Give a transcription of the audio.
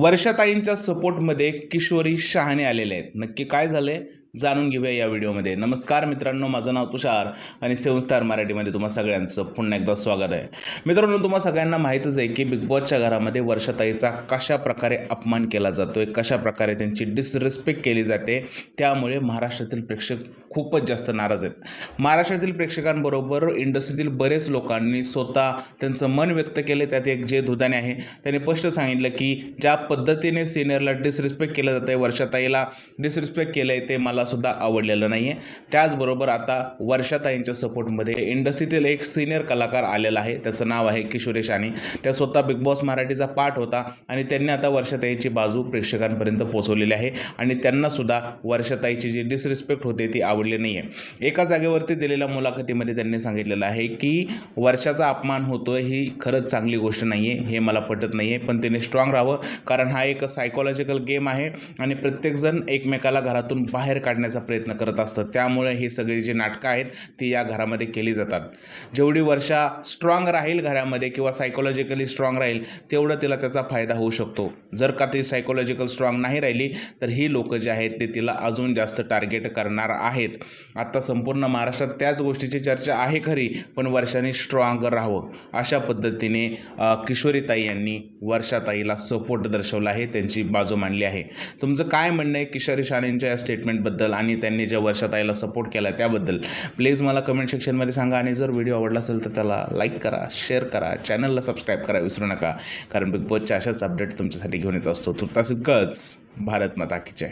वर्षाताईंच्या सपोर्टमध्ये किशोरी शहाणे आलेले आहेत. नक्की काय झालं आहे जाणून घेऊया या व्हिडिओमध्ये. नमस्कार मित्रांनो माझं नाव तुषार आणि सेवन स्टार मराठीमध्ये तुम्हा सगळ्यांचं पुन्हा एकदा स्वागत आहे. मित्रांनो तुम्हा सगळ्यांना माहीतच आहे की बिग बॉसच्या घरामध्ये वर्षाताईचा कशा प्रकारे अपमान केला जातोय कशा प्रकारे त्यांची डिसरिस्पेक्ट केली जाते त्यामुळे महाराष्ट्रातील प्रेक्षक खूपच जास्त नाराज आहेत. महाराष्ट्रातील प्रेक्षकांबरोबर इंडस्ट्रीतील बरेच लोकांनी स्वतः त्यांचं मन व्यक्त केले त्यात एक जे धुदाने आहे. त्यांनी स्पष्ट सांगितलं की ज्या पद्धतीने सिनियरला डिसरिस्पेक्ट केलं जातं आहे वर्षाताईला डिसरिस्पेक्ट केलं आहे ते मला सुद्धा आवडलेलं नाही आहे त्याचबरोबर आता वर्षाताईंच्या सपोर्टमध्ये इंडस्ट्रीतील एक सिनियर कलाकार आलेला आहे. त्याचं नाव आहे किशोरी शानी त्या स्वतः बिग बॉस मराठीचा पाठ होता आणि त्यांनी आता वर्षाताईची बाजू प्रेक्षकांपर्यंत पोहोचवलेली आहे आणि त्यांनासुद्धा वर्षाताईची जी डिसरिस्पेक्ट होते ती आवडली नाही आहे एका जागेवरती दिलेल्या मुलाखतीमध्ये त्यांनी सांगितलेलं आहे की वर्षाचा अपमान होतो ही खरंच चांगली गोष्ट नाही आहे हे मला पटत नाही आहे पण त्यांनी स्ट्रॉंग राहावं कारण हा एक सायकोलॉजिकल गेम आहे आणि प्रत्येकजण एकमेकाला घरातून बाहेर काढण्याचा प्रयत्न करत असतं त्यामुळे ही सगळी जी नाटकं आहेत ती या घरामध्ये केली जातात. जेवढी वर्षा स्ट्रॉंग राहील घरामध्ये किंवा सायकोलॉजिकली स्ट्रॉंग राहील तेवढं तिला त्याचा फायदा होऊ शकतो. जर का ती सायकोलॉजिकल स्ट्रॉंग नाही राहिली तर ही लोकं जे आहेत ते तिला अजून जास्त टार्गेट करणार आहेत. आता संपूर्ण महाराष्ट्रात त्याच गोष्टीची चर्चा आहे खरी पण वर्षाने स्ट्रॉंग राहावं. अशा पद्धतीने किशोरीताई यांनी वर्षाताईला सपोर्ट दर्शवला आहे त्यांची बाजू मांडली आहे. तुमचं काय म्हणणं आहे किशोरी शानेंच्या या स्टेटमेंटबद्दल आणि त्यांनी ज्या वर्षाताईला सपोर्ट केला त्याबद्दल. प्लीज मला कमेंट सेक्शनमध्ये सांगा आणि जर व्हिडिओ आवडला असेल तर त्याला लाईक करा शेअर करा चॅनलला सबस्क्राईब करा विसरू नका. कारण बिग बॉसच्या अशाच अपडेट तुमच्यासाठी घेऊन येत असतो. तुर्तास गच भारत माता की जय.